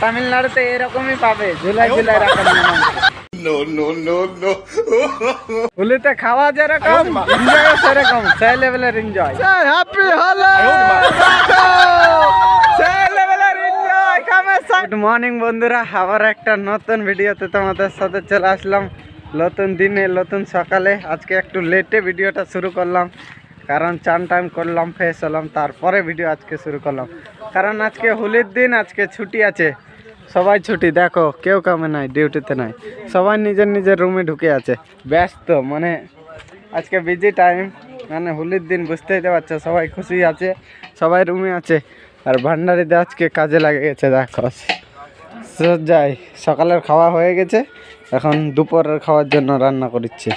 তামিলনাড়ুতে এরকমই পাবে ঝুলাই ঝুলাই রাখা হুলিতে খাওয়া যেরকম সেরকম সেই লেভেলের এনজয় হ্যাপি হলো সেই লেভেলের এনজয় গুড মর্নিং বন্ধুরা আবার একটা নতুন ভিডিওতে তোমাদের সাথে চলে আসলাম। নতুন দিনে নতুন সকালে আজকে একটু লেটে ভিডিওটা শুরু করলাম। কারণ চান টাইম করলাম, ফ্রেশ হলাম, তারপরে ভিডিও আজকে শুরু করলাম। কারণ আজকে হোলির দিন, আজকে ছুটি আছে। সবাই ছুটি, দেখো, কেউ কামে নাই ডিউটিতে নাই। সবাই নিজের নিজের রুমে ঢুকে আছে, ব্যস্ত মানে আজকে বিজি টাইম মানে হোলির দিন বুঝতেই তো পারছ, সবাই খুশি আছে, সবাই রুমে আছে। আর ভান্ডারিতে আজকে কাজে লাগে গেছে দেখো যাই, সকালের খাওয়া হয়ে গেছে, এখন দুপুরের খাওয়ার জন্য রান্না করছে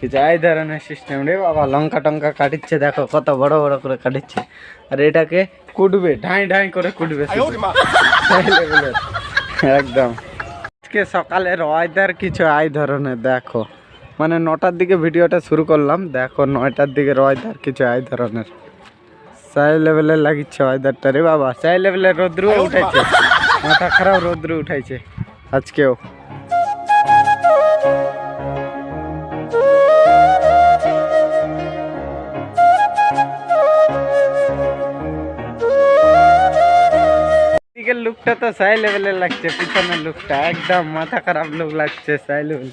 কিছু এই ধরনের সিস্টেম রে বাবা লঙ্কা টঙ্কা কাটিচ্ছে দেখো কত বড় বড় করে কাটিচ্ছে। আর এটাকে কুটবে ঢাই ঢাই করে কুটবে একদম। আজকে সকালের ওয়েদার কিছু এই ধরনের দেখো। মানে নটার দিকে ভিডিওটা শুরু করলাম দেখো নয়টার দিকে ওয়েদার কিছু এই ধরনের। সেই লেভেলের লাগিচ্ছে ওয়েদারটা রে বাবা সেই লেভেলের রোদ্রু উঠেছে মাথা খারাপ রোদ্রু উঠাইছে আজকেও। দিকের লুকটা তো সাই লেভেলের লাগছে পিছনের লুকটা একদম মাথা খারাপ লুক লাগছে সাই লেভেল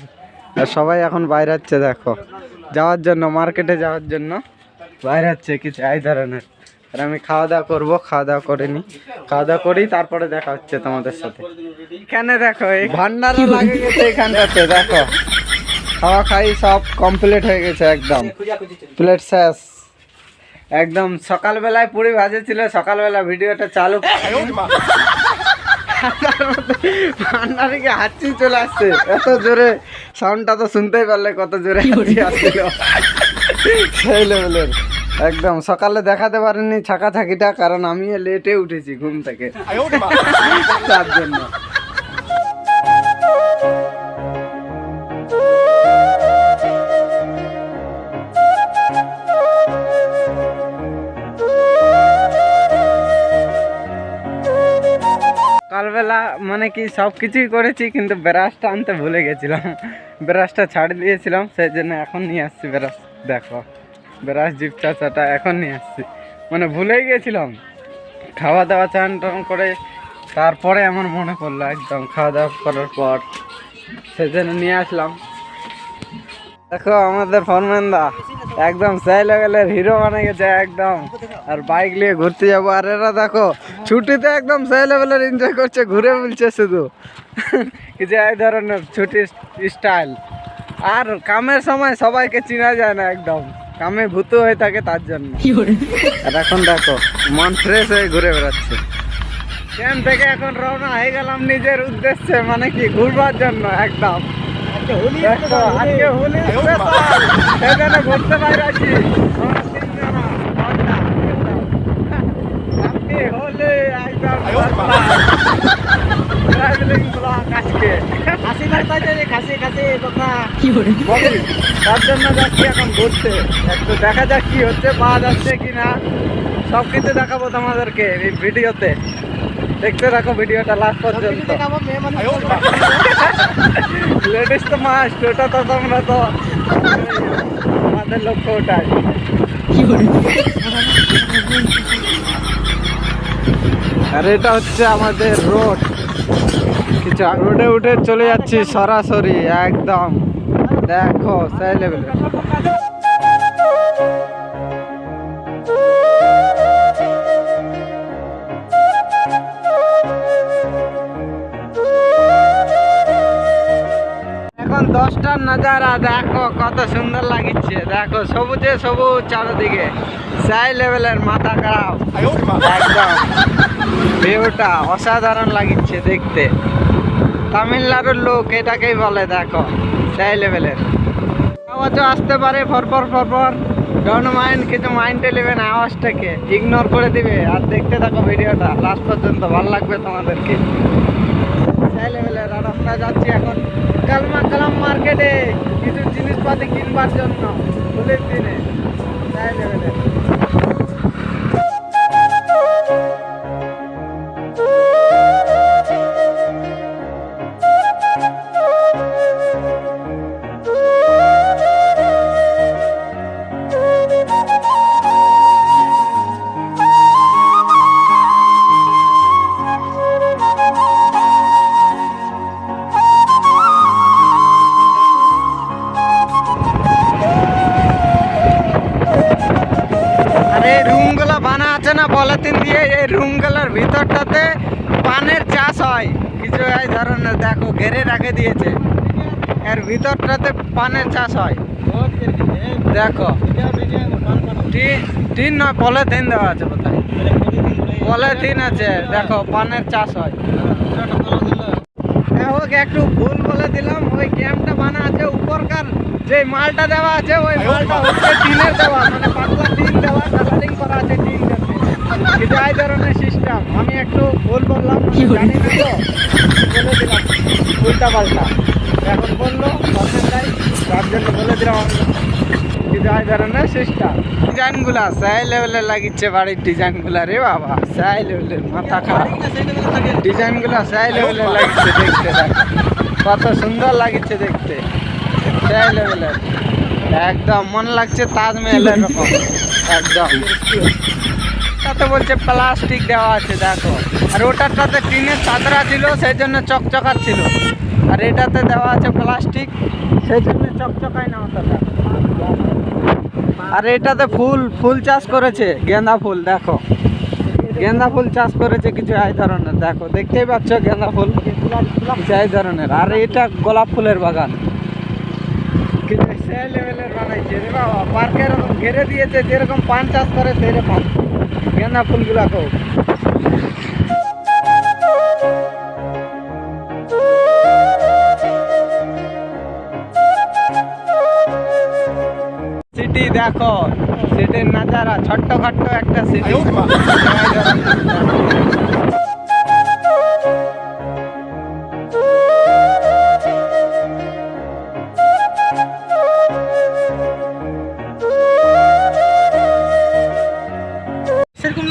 আর সবাই এখন বাইরে হচ্ছে দেখো। যাওয়ার জন্য মার্কেটে যাওয়ার জন্য বাইরে হচ্ছে কিছু এই ধরনের। আর আমি খাওয়া দাওয়া করব খাওয়া দাওয়া করে নি। খাওয়া দাওয়া করি তারপরে দেখা হচ্ছে তোমাদের সাথে। এখানে দেখো এই ভান্ডারও লাগে গেছে এখানটাতে দেখো। খাওয়া খাই সব কমপ্লিট হয়ে গেছে একদম। প্লেট শেষ। একদম সকালবেলায় পুরি ভাজে ছিল সকালবেলা ভিডিওটা চালু। ভান্ডারিকে হাঁচি চলে আসছে। এত জোরে সাউন্ডটা তো শুনতেই পারলে কত জোরে আসছিল সেই লেভেলের একদম সকালে দেখাতে পারিনি ছাকা ছাকিটা কারণ আমি লেটে উঠেছি ঘুম থেকে। তার জন্য। সকালবেলা মানে কি সব কিছুই করেছি, কিন্তু ব্রাশটা আনতে ভুলে গেছিলাম। ব্রাশটা ছাড় দিয়েছিলাম সেই জন্য এখন নিয়ে আসছি ব্রাশ। দেখো, ব্রাশ জিপ চাচাটা এখন নিয়ে আসছি। মানে ভুলেই গেছিলাম। খাওয়া দাওয়া চান টান করে তারপরে আমার মনে পড়ল একদম খাওয়া দাওয়া করার পর। সেই জন্য নিয়ে আসলাম। দেখো আমাদের ফরম্যানদা একদম সেই লেভেলের হিরো বানিয়ে গেছে একদম। আর বাইক নিয়ে ঘুরতে যাব। আর এরা দেখো ছুটিতে একদম সেই লেভেলের এনজয় করছে ঘুরে বলছে শুধু। কিছু এই ধরনের ছুটির স্টাইল আর কামের সময় সবাইকে চেনা যায় না একদম। কামে ভূত হয়ে থাকে তার জন্য। আর এখন দেখো মন ফ্রেশ হয়ে ঘুরে বেড়াচ্ছে। ট্রেন থেকে এখন রওনা হয়ে গেলাম নিজের উদ্দেশ্যে মানে কি ঘুরবার জন্য একদম। সেখানে ঘুরতে বাইরে আছি? আজকে বলি, তার জন্য যাচ্ছি এখন ঘুরতে। একটু দেখা যাক কি হচ্ছে পাওয়া যাচ্ছে কি না সব কিছু দেখাবো তোমাদেরকে এই ভিডিওতে। দেখতে থাকো ভিডিওটা লাস্ট পর্যন্ত। লেডিস তো মাস্ট ওটা তো তোমরা তো আমাদের লক্ষ্য ওটাই। আর এটা হচ্ছে আমাদের রোড কিছু রোডে উঠে চলে যাচ্ছি সরাসরি একদম। দেখো সেই লেভেলে নাজারা দেখো কত সুন্দর লাগিচ্ছে। দেখো সবুজে সবুজ চারদিকে। সেই লেভেলের মাথা খারাপ। একদম। ভিউটা অসাধারণ লাগিচ্ছে দেখতে। তামিলনাড়ুর লোক এটাকেই বলে দেখো সেই লেভেলের। আওয়াজও আসতে পারে ফরফর ফরফর ডোন্ট মাইন্ড কিছু মাইন্ডে নেবে না আওয়াজটাকে। ইগনোর করে দিবে। আর দেখতে থাকো ভিডিওটা। লাস্ট পর্যন্ত ভালো লাগবে তোমাদেরকে। সেই লেভেলের আর আমরা যাচ্ছি এখন। কালমা কালাম মার্কেটে কিছু জিনিসপাতি কিনবার জন্য। হোলির দিনে। সেই লেভেলের কিছু এই ধরনের দেখো ঘেরে রাখে দিয়েছে। এর ভিতরটাতে পানের চাষ হয়। দেখো। টিন নয় পলিথিন দেওয়া আছে কোথায় পলিথিন আছে দেখো পানের চাষ হয়। ওকে একটু ভুল বলে দিলাম ওই ক্যাম্পটা বানা আছে উপরকার। যে মালটা দেওয়া আছে ওই মালটা হচ্ছে টিনের দেওয়া মানে পাতলা টিন দেওয়া কালারিং করা আছে টিন এই ধরনের সিস্টেম আমি একটু ভুল বললাম জানি না তো। বলে দিলাম উল্টা পাল্টা এখন বলল তার জন্য বলে দিলাম আমি এই ধরনের সিস্টেম ডিজাইনগুলা সাই লেভেলের লাগিচ্ছে বাড়ির ডিজাইনগুলা রে বাবা সাই লেভেলের মাথা খারাপ। ডিজাইনগুলো সাই লেভেলের লাগছে দেখতে কত সুন্দর লাগছে দেখতে। সাই লেভেলের একদম মন লাগছে তাজমহলের রকম একদম। তাতে বলছে প্লাস্টিক দেওয়া আছে, দেখো। আর ওটারটাতে টিনের চাদরা ছিল, সেই জন্য চকচকা ছিল আর এটাতে দেওয়া আছে প্লাস্টিক সেই জন্য চকচকাই না ওটা আর এটাতে ফুল ফুল চাষ করেছে, গেঁদা ফুল, দেখো। গেঁদা ফুল চাষ করেছে কিছু এই ধরনের, দেখো। দেখতেই পাচ্ছ গেঁদা ফুল এই ধরনের। আর এটা গোলাপ ফুলের বাগান। লেভেলের বানাইছে রে বাবা পার্কে এরকম ঘিরে দিয়েছে যেরকম পান চাষ করে সেরকম গেঁদা ফুলগুলাকেও সিটি দেখো সিটির নাজারা ছোট্ট খাট্ট একটা সিটি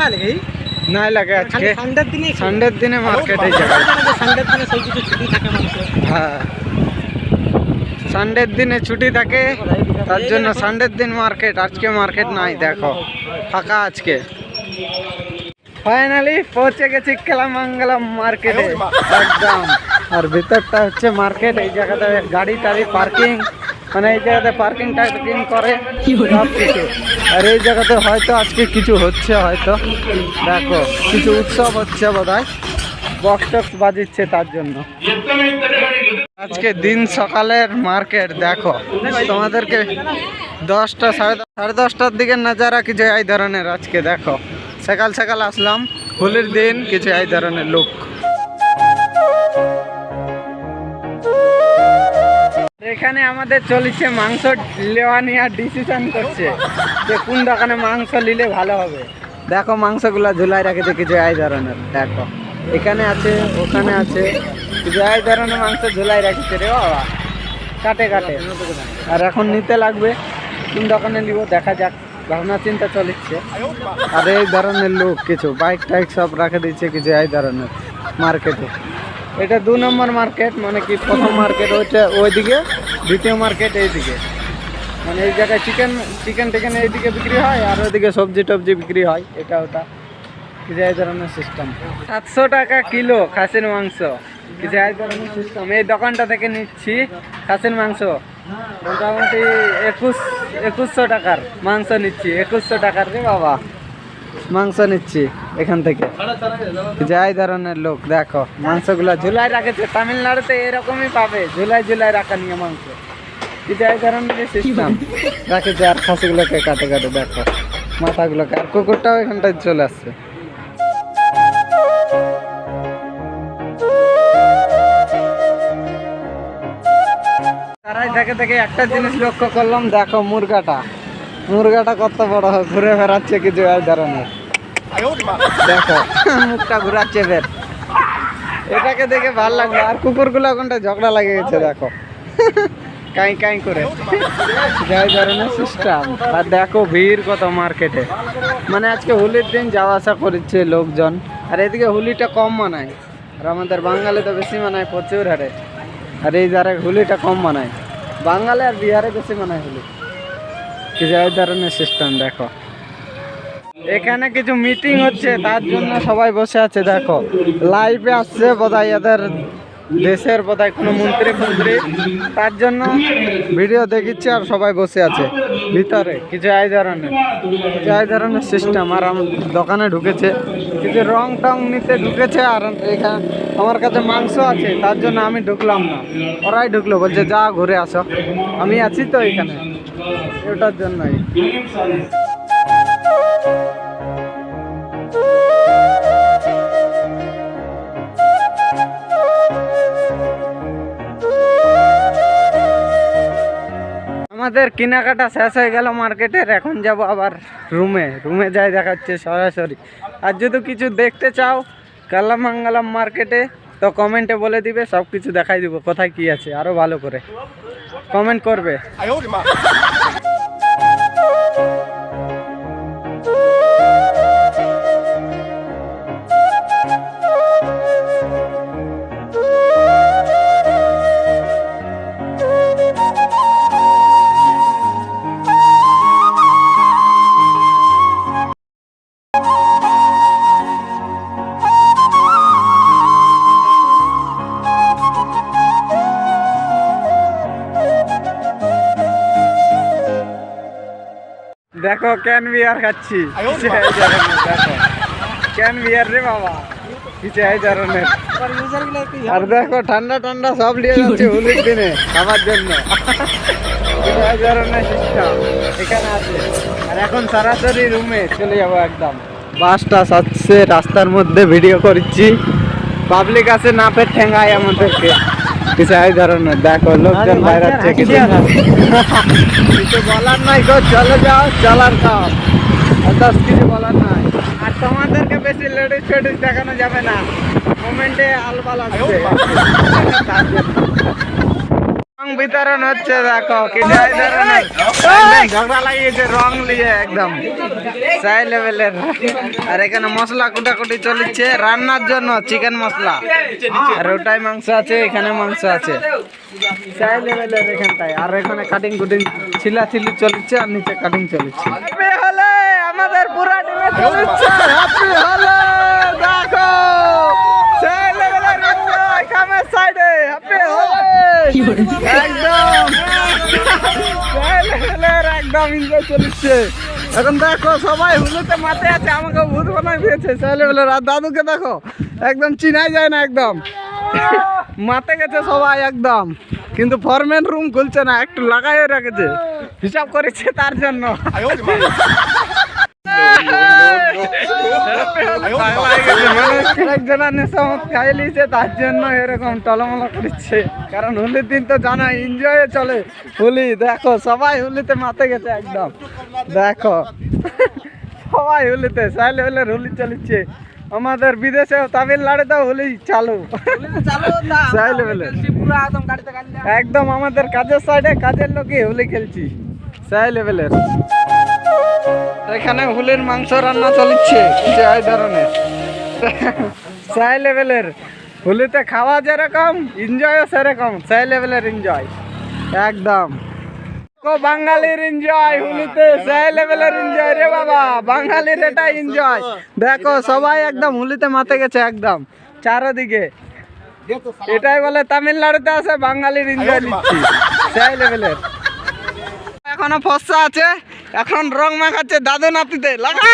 লাগে নাই লাগে আজকে সানডের দিনে সানডের দিনে মার্কেটে যাবে সানডের দিনে সব কিছু ছুটি থাকে মানুষের হ্যাঁ সানডের দিনে ছুটি থাকে তার জন্য সানডের দিন মার্কেট আজকে মার্কেট নাই দেখো ফাঁকা আজকে ফাইনালি পৌঁছে গেছি কেলামাঙ্গলাম মার্কেটে একদম আর ভিতরটা হচ্ছে মার্কেট এই জায়গাতে গাড়ি টাড়ি পার্কিং মানে এই জায়গাতে পার্কিং টার্কিং করে সব কিছু আর এই জায়গাতে হয়তো আজকে কিছু হচ্ছে হয়তো। দেখো, কিছু উৎসব হচ্ছে বোধ হয় বাজিচ্ছে তার জন্য। আজকে দিন সকালের মার্কেট দেখো। তোমাদেরকে দশটা সাড়ে সাড়ে দশটার দিকে নাজারা কিছু এই ধরনের আজকে, দেখো। সকাল সকাল আসলাম। হোলির দিন কিছু এই ধরনের লোক এখানে আমাদের চলছে মাংস লেওয়া নেওয়ার ডিসিশন করছে যে কোন দোকানে মাংস নিলে ভালো হবে। দেখো মাংসগুলা ঝুলাই রাখেছে কিছু এই ধরনের, দেখো। এখানে আছে, ওখানে আছে, কিছু এই ধরনের মাংস ঝুলাই রাখেছে রে বাবা। কাটে কাটে। আর এখন নিতে লাগবে, কোন দোকানে নিব দেখা যাক, ভাবনা চিন্তা চলিচ্ছে। আর এই ধরনের লোক কিছু বাইক টাইক সব রাখে দিচ্ছে কিছু এই ধরনের মার্কেটে এটা দু নম্বর মার্কেট মানে কি প্রথম মার্কেট ওইটা ওইদিকে, দ্বিতীয় মার্কেট এইদিকে। মানে এই জায়গায় চিকেন চিকেন টিকেন এইদিকে বিক্রি হয় আর ওইদিকে সবজি টবজি বিক্রি হয়, এটা ওটা। কিছু এই ধরনের সিস্টেম সাতশো টাকা কিলো খাসির মাংস। কিছু এই ধরনের সিস্টেম এই দোকানটা থেকে নিচ্ছি খাসির মাংস। মোটামুটি একুশ, একুশশো টাকার মাংস নিচ্ছি, একুশশো টাকার রে বাবা। মাংস নিচ্ছি এখান থেকে। যাই ধরনের লোক, দেখো, মাংসগুলো ঝুলাই রাখেছে। তামিলনাড়ুতে এরকমই পাবে, ঝুলাই ঝুলাই রাখা নিয়ে মাংস। যাই ধরনের সিস্টেম রাখেছে আর খাসিগুলোকে কাটে কাটে, দেখো, মাথাগুলোকে। আর কুকুরটাও এখানটায় চলে আসছে। তারাই থেকে থেকে একটা জিনিস লক্ষ্য করলাম, দেখো মুরগাটা। মুরগাটা কত বড় হয়, ঘুরে বেড়াচ্ছে কিছু এই ধরনের দেখো মুখটা ঘুরাচ্ছে বের এটাকে দেখে ভালো লাগল। আর কুকুরগুলো ওখানটা ঝগড়া লাগে গেছে দেখো। কাই কাই করে। যাই ধরনের সিস্টেম আর দেখো ভিড় কত মার্কেটে। মানে আজকে হোলির দিন যাওয়া আসা করছে লোকজন। আর এদিকে হোলিটা কম মানায়। আর আমাদের বাঙালি তো বেশি মানায় প্রচুর হারে। আর এই যারা হোলিটা কম মানায়। বাঙালি আর বিহারে বেশি মানায় হোলি। কিছু এই ধরনের সিস্টেম দেখো। এখানে কিছু মিটিং হচ্ছে, তার জন্য সবাই বসে আছে, দেখো। লাইভে আসছে বোধহয় এদের দেশের বোধহয় কোনো মন্ত্রী মন্ত্রী তার জন্য ভিডিও দেখিচ্ছে আর সবাই বসে আছে। ভিতরে কিছু এই ধরনের কিছু এই ধরনের সিস্টেম আর আমার দোকানে ঢুকেছে। কিছু রং টং নিতে ঢুকেছে, আর এখানে আমার কাছে মাংস আছে, তার জন্য আমি ঢুকলাম না। ওরাই ঢুকলো, বলছে যা ঘুরে আসো। আমি আছি তো এখানে। ওটার জন্যই। আমাদের কেনাকাটা শেষ হয়ে গেল মার্কেটের, এখন যাব আবার রুমে। রুমে যাই দেখাচ্ছে সরাসরি। আর যদি কিছু দেখতে চাও, কালামাঙ্গালাম মার্কেটে তো কমেন্টে বলে দিবে সব কিছু দেখাই দিব, কোথায় কি আছে, আরও ভালো করে। কমেন্ট করবে। দেখো ক্যান বিয়ার খাচ্ছি। ক্যান বিয়ার রে বাবা। কিছু এই ধরনের। আর দেখো ঠান্ডা ঠান্ডা সব নিয়ে যাচ্ছে হোলির দিনে খাবার জন্য। কিছু এই ধরনের সিস্টেম এখানে আছে। আর এখন সরাসরি রুমে চলে যাব একদম। বাসটা রাস্তার মধ্যে ভিডিও করছি। পাবলিক আছে না ফের ঠেঙ্গায় আমাদেরকে। এই ধরনের দেখো লোকজন বাইরাচ্ছে কিছু কিছু বলার নাই গো চলে যাও চলার খাও দশ কিছু বলার নাই। আর তোমাদেরকে বেশি লেডিস ফেডিস দেখানো যাবে না। মোমেন্টে আলবাল জন্য। রং বিতরণ হচ্ছে দেখো কি ঝগড়া লাগিয়েছে রং নিয়ে একদম। সাই লেভেলের। আর এখানে মশলা কুটাকুটি চলছে রান্নার জন্য চিকেন মশলা। আর ওটাই মাংস আছে এখানে মাংস আছে। সাই লেভেলের এখানটায়। আর এখানে কাটিং কুটিং ছিলা ছিলি চলছে আর নিচে কাটিং চলছে। আমাদের পুরা টিমে চলছে হ্যাপি হলে দেখো সাই লেভেলের এনজয় কামের সাইডে হ্যাপি হলে একদম। এনজয় চলছে। এখন দেখো সবাই হুলুতে মাথায় আছে আমাকে ভূত দিয়েছে আর দাদুকে দেখো। একদম চিনাই যায় না একদম। মাতে গেছে সবাই একদম। কিন্তু ফরম্যান রুম খুলছে না একটু লাগাই রেখেছে। হিসাব করেছে তার জন্য। একজনের নেশা মদ খাই লিছে তার জন্য এরকম টলমল করছে। কারণ হোলির দিন তো জানা এনজয় চলে। হোলি দেখো সবাই হোলিতে মাতে গেছে একদম। দেখো সবাই হোলিতে সাইলে হলে হোলি চলছে আমাদের বিদেশে হোলি চালু। একদম আমাদের কাজের সাইডে কাজের লোকই হোলি খেলছি। সাই লেভেলের এখানে হুলির মাংস রান্না চলছে এই ধরনের। সাই লেভেলের। হোলিতে খাওয়া যেরকম এনজয়ও সেরকম। সাই লেভেলের এনজয় একদম। বাঙালির এনজয় হুলিতে সাই লেভেলের এনজয় রে বাবা। বাঙালির এটা এনজয় দেখো, সবাই একদম হুলিতে মাতে গেছে, একদম। চারোদিকে। এটাই বলে, তামিলনাড়ুতে আছে, বাঙালির এনজয় নিচ্ছি। সেই লেভেলের। এখনও ফসা আছে। এখন রং মাখাচ্ছে দাদু নাতিতে লাগা।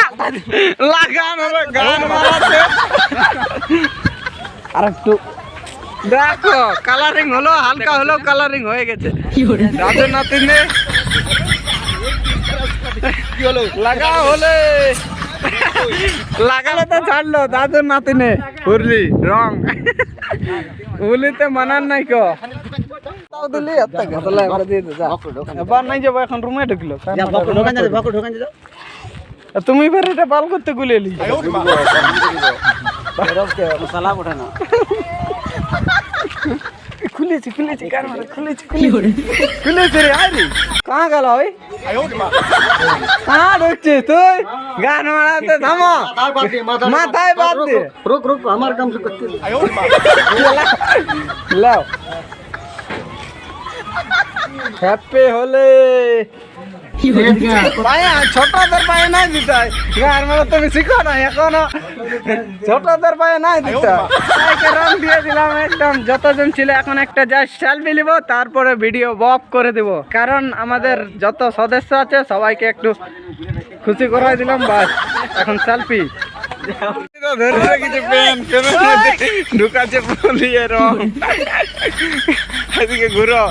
লাগান গান মারাচ্ছে। আর একটু। দেখো কালারিং হলো হালকা হলো কালারিং হয়ে গেছে। দাদু নাতিনে লাগা হলে। লাগালে তো ছাড়লো দাদুর নাতিনে উরলি রং। উলিতে মানার নাই কো। তাও দিলি এত গতলা এবার দিয়ে দে যা। এবার নাই যাব এখন রুমে ঢুকলো। ঢোকান যাবে বকো ঢোকান যাবে তুমি ফের এটা পাল করতে গুলে এলি। মশলা ওঠে না। খুলেছি খুলেছি কার মারে? খুলেছি খুলেছি। খুলেছি রে আরে কাঁ গেল ওই? কাঁ ঢুকছিস তুই? গান মারাতে থামো। মাথায় বাদ দে রুক রুক আমার কাম করতে লাও হ্যাপি হলে পায়ে ছোটদের পায়ে নাই দিতে গায়ের মেলা তুমি শিখো না এখনও। ছোটদের পায়ে নাই দিতে রং দিয়ে দিলাম একদম। যতজন ছিল এখন একটা সেলফি নিব তারপরে ভিডিও বপ করে দেব। কারণ আমাদের যত সদস্য আছে সবাইকে একটু খুশি করাই দিলাম বাস। এখন সেলফি ঢুকাচ্ছে রং। এদিকে ঘুরো।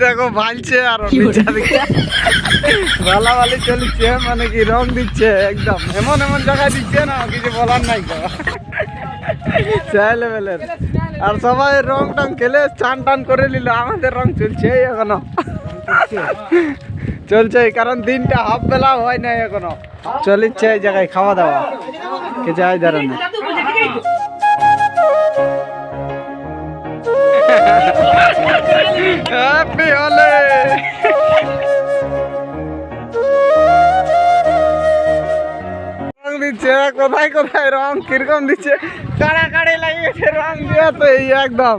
দেখো ভালছে আর ভালা ভালি চলছে মানে কি রং দিচ্ছে একদম। এমন এমন জায়গায় দিচ্ছে না কিছু বলার নাই তো। চাই লেভেলের। আর সবাই রং টং খেলে চান টান করে নিল আমাদের রং চলছে এখনও। চলছে কারণ দিনটা হাফ বেলা হয় নাই এখনও। চলিচ্ছে এই জায়গায় খাওয়া দাওয়া। কিছু যায় দাঁড়ানো হ্যাপি হলে রং দিচ্ছে, কোথায় কোথায় রং? কীরকম দিচ্ছে? কাড়াকাড়ি লাগিয়েছে, রং দিয়ে তো এই একদম।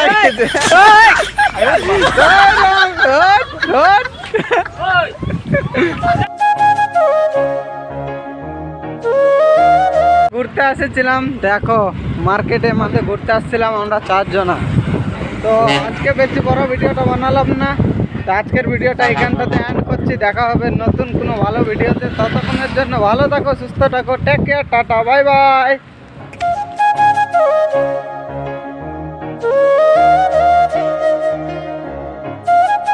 লাগিয়েছে। ঘুরতে এসেছিলাম। দেখো মার্কেটে মাঝে ঘুরতে আসছিলাম আমরা চারজনা। তো আজকে বেশি বড় ভিডিওটা বানালাম না। তো আজকের ভিডিওটা এখানটাতে অ্যান্ড করছি। দেখা হবে নতুন কোনো ভালো ভিডিওতে। ততক্ষণের জন্য ভালো থাকো সুস্থ থাকো। Take care tata bye bye